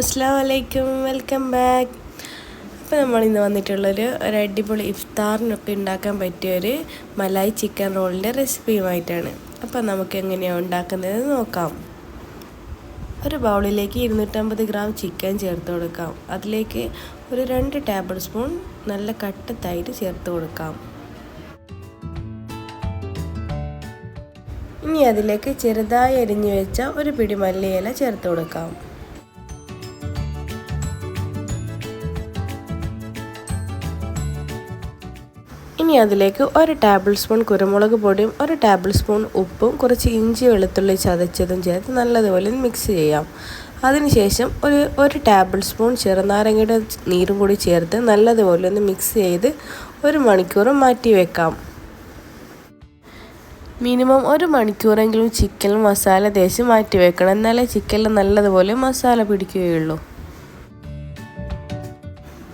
അസ്സാം വലൈക്കും welcome back. അപ്പോൾ നമ്മൾ ഇന്ന് വന്നിട്ടുള്ളൊരു ഒരു അടിപൊളി ഇഫ്താറിനൊക്കെ ഉണ്ടാക്കാൻ പറ്റിയ ഒരു മലായി ചിക്കൻ റോളിന്റെ റെസിപ്പിയുമായിട്ടാണ്. അപ്പോൾ നമുക്ക് എങ്ങനെയാണ് ഉണ്ടാക്കുന്നത് നോക്കാം. ഒരു ബൗളിലേക്ക് ഇരുന്നൂറ്റമ്പത് ഗ്രാം ചിക്കൻ ചേർത്ത് കൊടുക്കാം. അതിലേക്ക് ഒരു രണ്ട് ടേബിൾ സ്പൂൺ നല്ല കട്ട തൈര് ചേർത്ത് കൊടുക്കാം. ഇനി അതിലേക്ക് ചെറുതായി അരിഞ്ഞു വെച്ച ഒരു പിടി മല്ലിയില ചേർത്ത് കൊടുക്കാം. ഇനി അതിലേക്ക് ഒരു ടേബിൾ സ്പൂൺ കുരുമുളക് പൊടിയും ഒരു ടേബിൾ സ്പൂൺ ഉപ്പും കുറച്ച് ഇഞ്ചി വെളുത്തുള്ളി ചതച്ചതും ചേർത്ത് നല്ലതുപോലെ മിക്സ് ചെയ്യാം. അതിനുശേഷം ഒരു ഒരു ടേബിൾ സ്പൂൺ ചെറുനാരങ്ങയുടെ നീരും കൂടി ചേർത്ത് നല്ലതുപോലെ ഒന്ന് മിക്സ് ചെയ്ത് ഒരു മണിക്കൂർ മാറ്റി വെക്കാം. മിനിമം ഒരു മണിക്കൂറെങ്കിലും ചിക്കൻ മസാല തേച്ച് മാറ്റി വെക്കണം. എന്നാലേ ചിക്കനിൽ നല്ലതുപോലെ മസാല പിടിക്കുകയുള്ളൂ.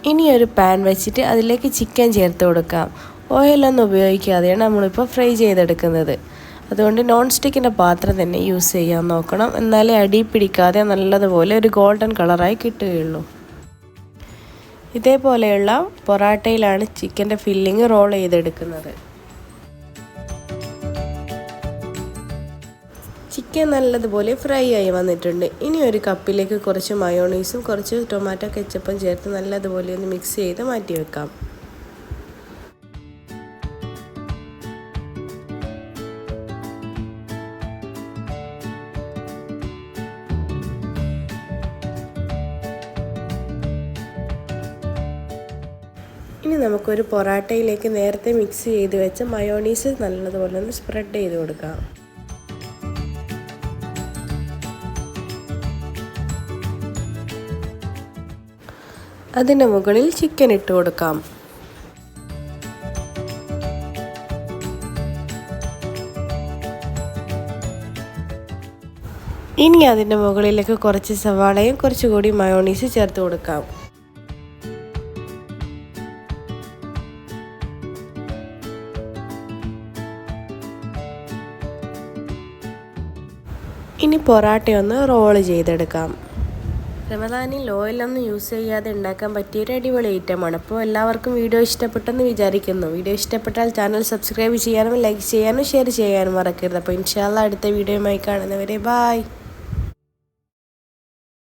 ഇനി ഒരു പാൻ വെച്ചിട്ട് അതിലേക്ക് ചിക്കൻ ചേർത്ത് കൊടുക്കാം. ഓയിലൊന്നും ഉപയോഗിക്കാതെയാണ് നമ്മളിപ്പോൾ ഫ്രൈ ചെയ്തെടുക്കുന്നത്. അതുകൊണ്ട് നോൺ സ്റ്റിക്കിന്റെ പാത്രം തന്നെ യൂസ് ചെയ്യാൻ നോക്കണം. എന്നാലേ അടി പിടിക്കാതെ നല്ലതുപോലെ ഒരു ഗോൾഡൻ കളറായി കിട്ടുകയുള്ളൂ. ഇതേപോലെയുള്ള പൊറാട്ടയിലാണ് ചിക്കന്റെ ഫില്ലിങ് റോൾ ചെയ്തെടുക്കുന്നത്. ചിക്കൻ നല്ലതുപോലെ ഫ്രൈ ആയി വന്നിട്ടുണ്ട്. ഇനി ഒരു കപ്പിലേക്ക് കുറച്ച് മയോണീസും കുറച്ച് ടൊമാറ്റോ കെച്ചപ്പും ചേർത്ത് നല്ലതുപോലെ ഒന്ന് മിക്സ് ചെയ്ത് മാറ്റി വെക്കാം ഇനി നമുക്കൊരു പൊറാട്ടയിലേക്ക് നേരത്തെ മിക്സ് ചെയ്ത് വെച്ച് മയോണീസ് നല്ലതുപോലെ ഒന്ന് സ്പ്രെഡ് ചെയ്ത് കൊടുക്കാം. അതിന് മുകളിൽ ചിക്കൻ ഇട്ട് കൊടുക്കാം. ഇനി അതിന്റെ മുകളിലേക്ക് കുറച്ച് സവാളയും കുറച്ചുകൂടി മയോണീസ് ചേർത്ത് കൊടുക്കാം. ഇനി പൊറാട്ടയൊന്ന് റോൾ ചെയ്തെടുക്കാം. റമദാനിൽ ഓയിലൊന്നും യൂസ് ചെയ്യാതെ ഉണ്ടാക്കാൻ പറ്റിയ ഒരു അടിപൊളി ഐറ്റമാണ്. അപ്പോൾ എല്ലാവർക്കും വീഡിയോ ഇഷ്ടപ്പെട്ടെന്ന് വിചാരിക്കുന്നു. വീഡിയോ ഇഷ്ടപ്പെട്ടാൽ ചാനൽ സബ്സ്ക്രൈബ് ചെയ്യാനും ലൈക്ക് ചെയ്യാനും ഷെയർ ചെയ്യാനും മറക്കരുത്. അപ്പോൾ ഇൻഷാല്ല അടുത്ത വീഡിയോയുമായി കാണുന്നവരെ ബായ്